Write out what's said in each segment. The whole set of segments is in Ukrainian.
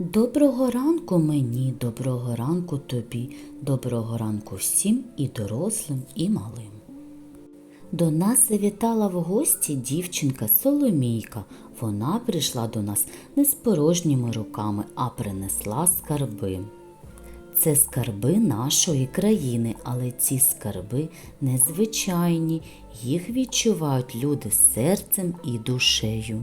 Доброго ранку мені, доброго ранку тобі, доброго ранку всім і дорослим, і малим. До нас завітала в гості дівчинка Соломійка. Вона прийшла до нас не з порожніми руками, а принесла скарби. Це скарби нашої країни, але ці скарби незвичайні, їх відчувають люди серцем і душею.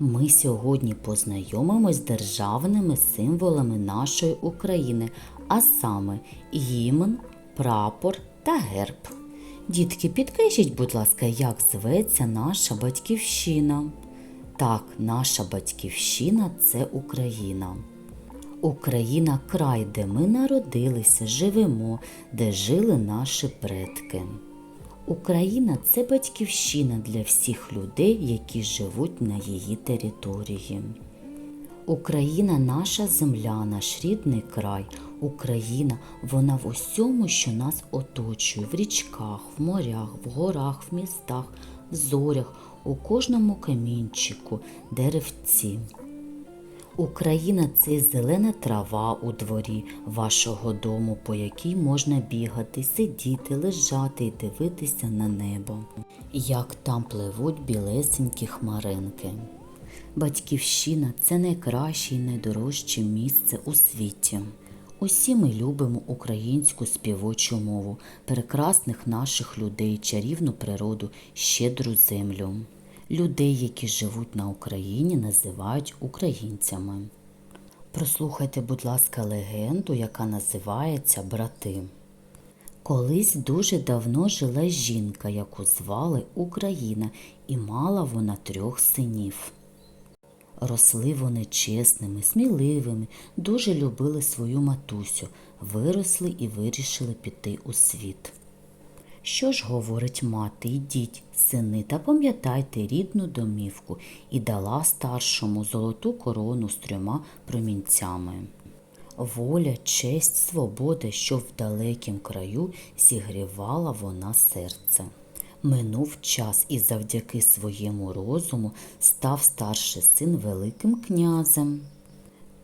Ми сьогодні познайомимось з державними символами нашої України, а саме гімн, прапор та герб. Дітки, підкажіть, будь ласка, як зветься наша батьківщина? Так, наша батьківщина це Україна. Україна край, де ми народилися, живемо, де жили наші предки. Україна це батьківщина для всіх людей, які живуть на її території. Україна наша земля, наш рідний край. Україна, вона в усьому, що нас оточує, в річках, в морях, в горах, в містах, в зорях, у кожному камінчику, деревці. Україна це зелена трава у дворі вашого дому, по якій можна бігати, сидіти, лежати і дивитися на небо, як там пливуть білесенькі хмаринки. Батьківщина це найкраще і найдорожче місце у світі. Усі ми любимо українську співочу мову, прекрасних наших людей, чарівну природу, щедру землю. Людей, які живуть на Україні, називають українцями. Прослухайте, будь ласка, легенду, яка називається Брати. Колись дуже давно жила жінка, яку звали Україна, і мала вона трьох синів. Росли вони чесними, сміливими, дуже любили свою матусю, виросли і вирішили піти у світ. Що ж говорить мати, ідіть, сини, та пам'ятайте рідну домівку і дала старшому золоту корону з трьома промінцями. Воля, честь, свобода, що в далекім краю зігрівала вона серце. Минув час і завдяки своєму розуму став старший син Великим князем.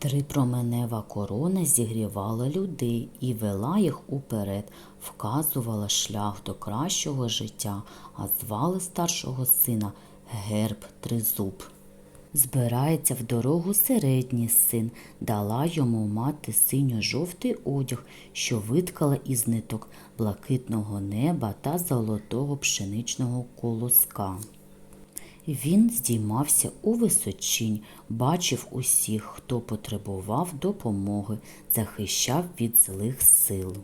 Трипроменева корона зігрівала людей і вела їх уперед, вказувала шлях до кращого життя, а звали старшого сина Герб Тризуб. Збирається в дорогу середній син, дала йому мати синьо-жовтий одяг, що виткала із ниток блакитного неба та золотого пшеничного колоска. Він здіймався у височинь, бачив усіх, хто потребував допомоги, захищав від злих сил.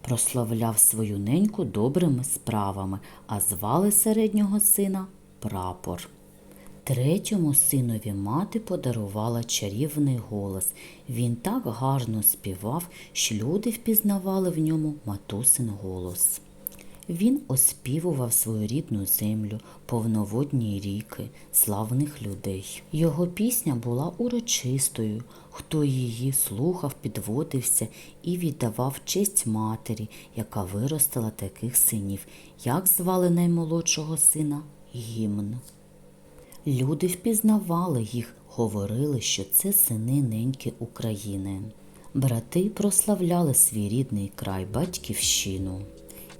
Прославляв свою неньку добрими справами, а звали середнього сина прапор. Третьому синові мати подарувала чарівний голос. Він так гарно співав, що люди впізнавали в ньому матусин голос. Він оспівував свою рідну землю, повноводні ріки, славних людей. Його пісня була урочистою. Хто її слухав, підводився і віддавав честь матері, яка виростила таких синів. Як звали наймолодшого сина? Гімн. Люди впізнавали їх, говорили, що це сини неньки України. Брати прославляли свій рідний край, батьківщину.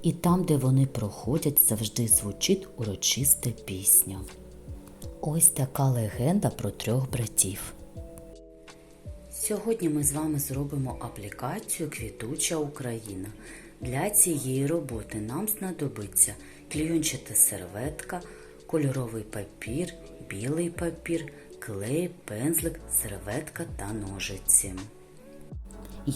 І там, де вони проходять, завжди звучить урочиста пісня. Ось така легенда про трьох братів. Сьогодні ми з вами зробимо аплікацію Квітуча Україна. Для цієї роботи нам знадобиться клійончата серветка, кольоровий папір, білий папір, клей, пензлик, серветка та ножиці.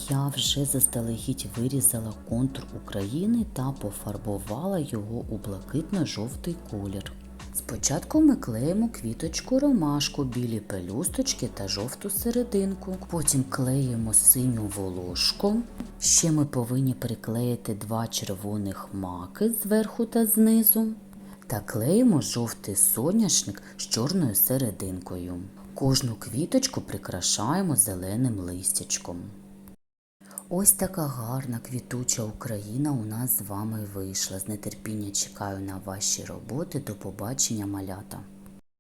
Я вже заздалегідь вирізала контур України та пофарбувала його у блакитно-жовтий колір. Спочатку ми клеїмо квіточку ромашку, білі пелюсточки та жовту серединку. Потім клеїмо синю волошку. Ще ми повинні приклеїти два червоних маки зверху та знизу. Та клеїмо жовтий соняшник з чорною серединкою. Кожну квіточку прикрашаємо зеленим листячком. Ось така гарна квітуча Україна у нас з вами вийшла. З нетерпіння чекаю на ваші роботи. До побачення, малята!